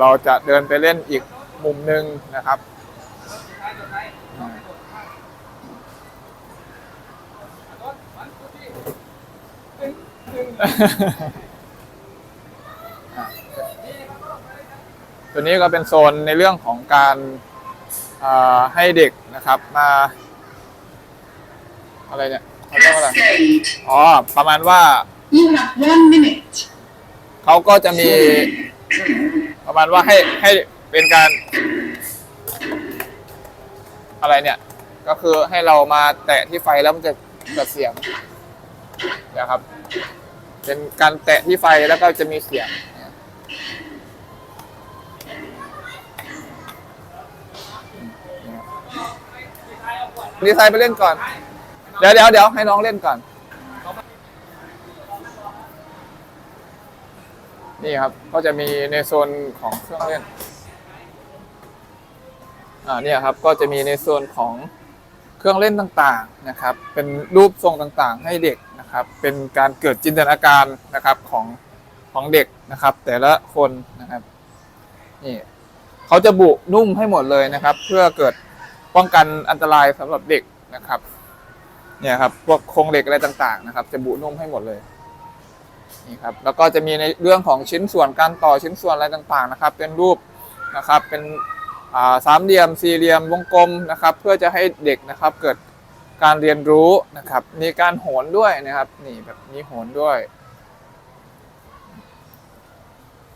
เราจะเดินไปเล่นอีกมุมหนึ่งนะครับ ตัวนี้ก็เป็นโซนในเรื่องของการอ่าให้เด็กนะครับมาอะไรเนี่ยเขาเรียกว่าอะไร Cascade. อ๋อ ประมาณว่า You have one minute. เขาก็จะมี ประมาณว่าให้ให้เป็นการ อะไรเนี่ย ก็คือให้เรามาแตะที่ไฟแล้วมันจะเกิดเสียงนะครับ เป็นการแตะที่ไฟแล้วก็จะมีเสียงดีไซน์ไปเล่นก่อน เดี๋ยวเดี๋ยวเดี๋ยวให้น้องเล่นก่อน นี่ครับ ก็จะมีในโซนของเครื่องเล่น อ่าเนี่ยครับ ก็จะมีในโซนของเครื่องเล่นต่างๆนะครับ เป็นรูปทรงต่างๆ ให้เด็กนะครับ เป็นการเกิดจินตนาการนะครับของของเด็กนะครับ แต่ละคนนะครับ นี่เขาจะบุนุ่มให้หมดเลยนะครับ เพื่อเกิดป้องกันอันตรายสำหรับเด็กนะครับ เนี่ยครับ พวกโครงเหล็กอะไรต่างๆ นะครับ จะบุนุ่มให้หมดเลย นี่ครับแล้วก็จะมีในเรื่องของชิ้นส่วนการต่อชิ้นส่วนอะไรต่างๆนะครับ เป็นรูปนะครับเป็นสามเหลี่ยมสี่เหลี่ยมวงกลมนะครับ เพื่อจะให้เด็กนะครับเกิดการเรียนรู้นะครับ มีการโหนด้วยนะครับนี่แบบมีโหนด้วย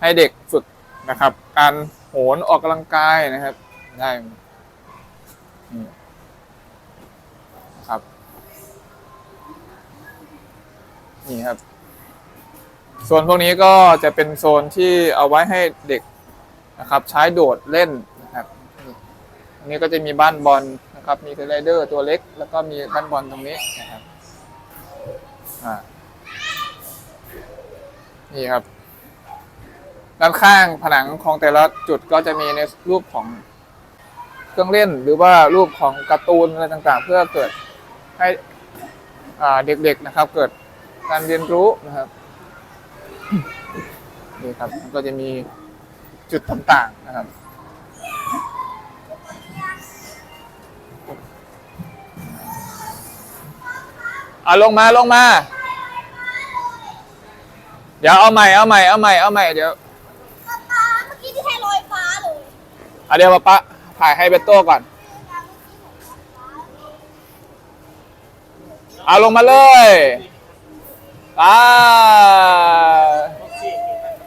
ให้เด็กฝึกนะครับ การโหนออกกำลังกายนะครับได้นะครับนี่ครับ โซนพวกนี้ก็จะเป็นโซนที่เอาไว้ให้เด็กนะครับใช้โดดเล่นนะครับนี่อันนี้ก็จะมีบ้านบอลนะครับมีสไลเดอร์ตัวเล็ก แล้วก็มีบ้านบอลตรงนี้นะครับนี่ครับ ด้านข้างผนังของแต่ละจุดก็จะมีในรูปของเครื่องเล่น หรือว่ารูปของการ์ตูนอะไรต่างๆ เพื่อเกิดให้เด็กๆนะครับ เกิดการเรียนรู้นะครับ นี่ครับมันก็จะมีจุดต่างๆนะครับเอาลงมาลงมาเดี๋ยวเอาใหม่เอาใหม่เอาใหม่เอาใหม่เดี๋ยวป๊าป๊าเมื่อกี้ที่ให้ลอยฟ้าเลยเอาเดี๋ยวมาปะถ่ายให้เบโต้ก่อน เอาลงมาเลย ไป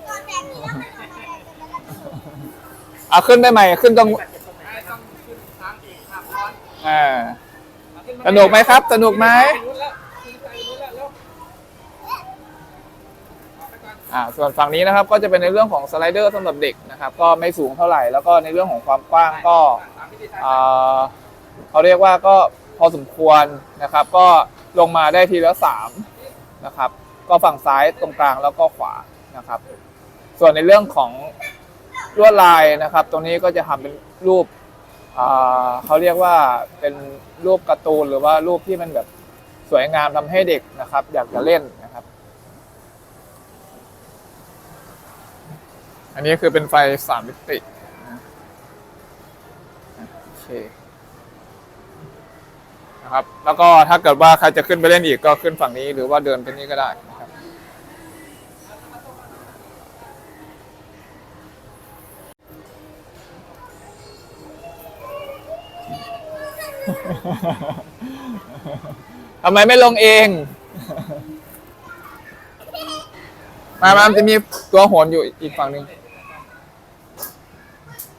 ตอนแดงนี้แล้วมันทำอะไรกันแล้ว เอาขึ้นได้ใหม่ขึ้นตรงอ่าสนุกไหมครับ สนุกไหมอ่าส่วนฝั่งนี้นะครับก็จะเป็นในเรื่องของสไลเดอร์สำหรับเด็กนะครับ ก็ไม่สูงเท่าไหร่ แล้วก็ในเรื่องของความกว้างก็อ่าเขาเรียกว่าก็พอสมควรนะครับ ก็ลงมาได้ทีละสามนะครับ ก็ฝั่งซ้ายตรงกลางแล้วก็ขวานะครับ ส่วนในเรื่องของ ลวดลายนะครับ ตรงนี้ก็จะทำเป็นรูปเขาเรียกว่าเป็นรูปการ์ตูนหรือว่ารูปที่มันแบบสวยงามทำให้เด็กนะครับ อยากจะเล่นนะครับ อันนี้คือเป็นไฟสามมิตินะโอเคนะครับ แล้วก็ถ้าเกิดว่าใครจะขึ้นไปเล่นอีกก็ขึ้นฝั่งนี้หรือว่าเดินไปนี้ก็ได้ ทำไมไม่ลงเอง มามามันจะมีตัวโหนอยู่อีกฝั่งหนึ่ง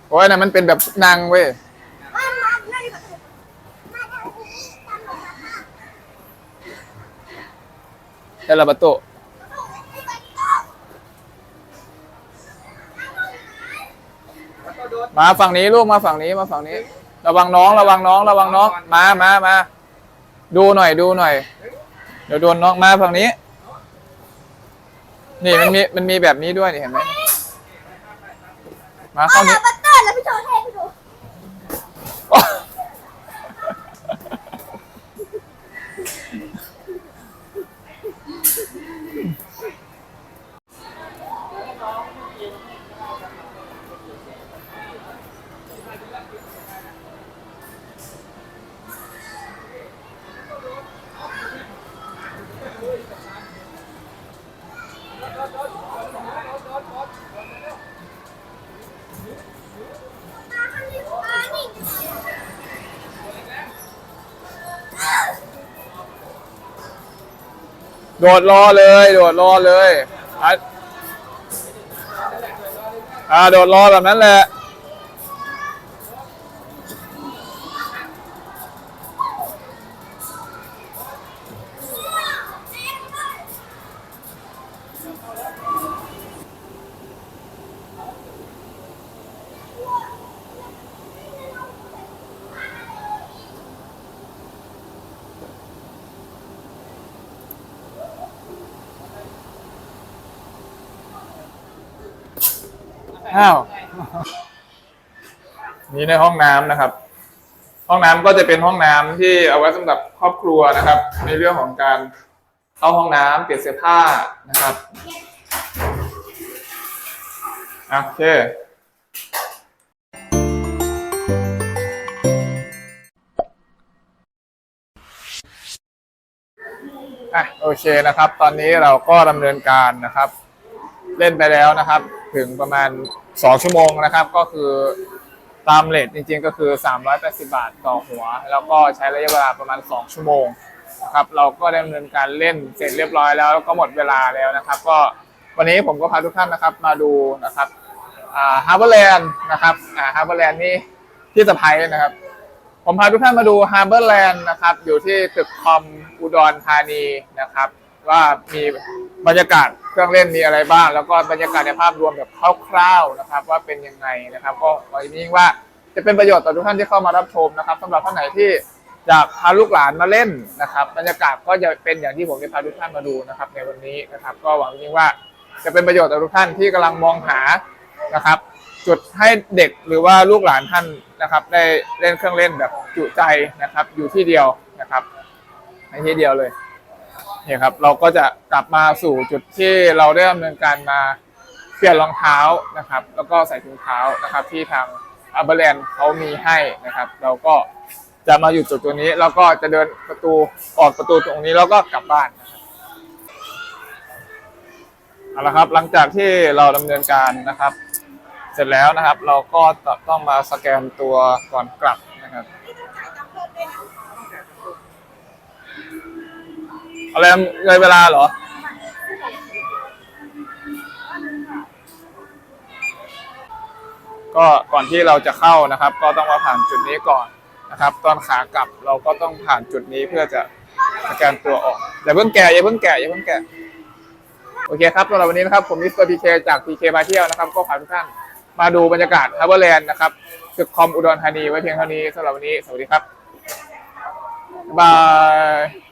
โอ้ยนะมันเป็นแบบนางเว้ยมามานั่นมาบัตโตมาฝั่งนี้ลูกมาฝั่งนี้มาฝั่งนี้ ระวังน้อง ระวังน้อง ระวังน้อง มามามาดูหน่อยดูหน่อย เดี๋ยวโดนน้องมาฝั่งนี้ นี่มันมีมันมีแบบนี้ด้วยนี่เห็นไหมมาเข้านี้มาบัตเตอร์แล้วพี่โชว์เท โดดรอเลย โดดรอเลยอะอ่าโดดรอแบบนั้นแหละ อ้าว นี่ในห้องน้ำนะครับ ห้องน้ำก็จะเป็นห้องน้ำที่เอาไว้สำหรับครอบครัวนะครับ ในเรื่องของการเข้าห้องน้ำเปลี่ยนเสื้อผ้านะครับอะโอเค อะโอเคนะครับ ตอนนี้เราก็ดำเนินการนะครับ เล่นไปแล้วนะครับ ถึงประมาณ 2 ชั่วโมงนะครับ ก็คือตามเลทจริงๆก็คือ 380 บาทต่อหัว แล้วก็ใช้ระยะเวลาประมาณ 2 ชั่วโมงนะครับเราก็ดำเนินการเล่นเสร็จเรียบร้อยแล้วแล้วก็หมดเวลาแล้วนะครับ ก็วันนี้ผมก็พาทุกท่านนะครับมาดูนะครับฮาร์เบอร์แลนด์นะครับฮาร์เบอร์แลนด์นี่ที่สะพายนะครับ ผมพาทุกท่านมาดูฮาร์เบอร์แลนด์นะครับ อยู่ที่ตึกคอมอุดรธานีนะครับ ว่ามีบรรยากาศเครื่องเล่นมีอะไรบ้าง แล้วก็บรรยากาศในภาพรวมแบบคร่าวๆนะครับ ว่าเป็นยังไงนะครับ ก็หวังยิ่งว่าจะเป็นประโยชน์ต่อทุกท่านที่เข้ามารับชมนะครับสำหรับท่านไหนที่อยากพาลูกหลานมาเล่นนะครับ บรรยากาศก็จะเป็นอย่างที่ผมได้พาทุกท่านมาดูนะครับ ในวันนี้นะครับ ก็หวังยิ่งว่าจะเป็นประโยชน์ต่อทุกท่านที่กำลังมองหานะครับ จุดให้เด็กหรือว่าลูกหลานท่านนะครับ ได้เล่นเครื่องเล่นแบบจุใจนะครับ อยู่ที่เดียวนะครับในที่เดียวเลย เนี่ยครับเราก็จะกลับมาสู่จุดที่เราได้ดำเนินการมาเปลี่ยนรองเท้านะครับ แล้วก็ใส่ถุงเท้านะครับ ที่ทางอัลเบอร์แลนเขามีให้นะครับ เราก็จะมาอยู่จุดตรงนี้แล้วก็จะเดินประตูออกประตูตรงนี้แล้วก็กลับบ้านเอาละครับหลังจากที่เราดำเนินการนะครับ เสร็จแล้วนะครับ เราก็ต้องมาสแกนตัวก่อนกลับ อะไรเลยเวลาเหรอ ก็ก่อนที่เราจะเข้านะครับ ก็ต้องมาผ่านจุดนี้ก่อนนะครับ ตอนขากลับเราก็ต้องผ่านจุดนี้เพื่อจะสแกนตัวออกอย่าเพิ่งแกะอย่าเพิ่งแกะอย่าเพิ่งแกะโอเคครับสำหรับวันนี้นะครับ ผมมิสเตอร์พีเคจากพีเคมาเที่ยวนะครับ ก็พาทุกท่านมาดูบรรยากาศฮาร์เบอร์แลนด์นะครับตึกคอมอุดรธานีไว้เพียงเท่านี้สำหรับวันนี้ สวัสดีครับบาย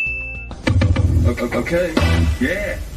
okay. Yeah.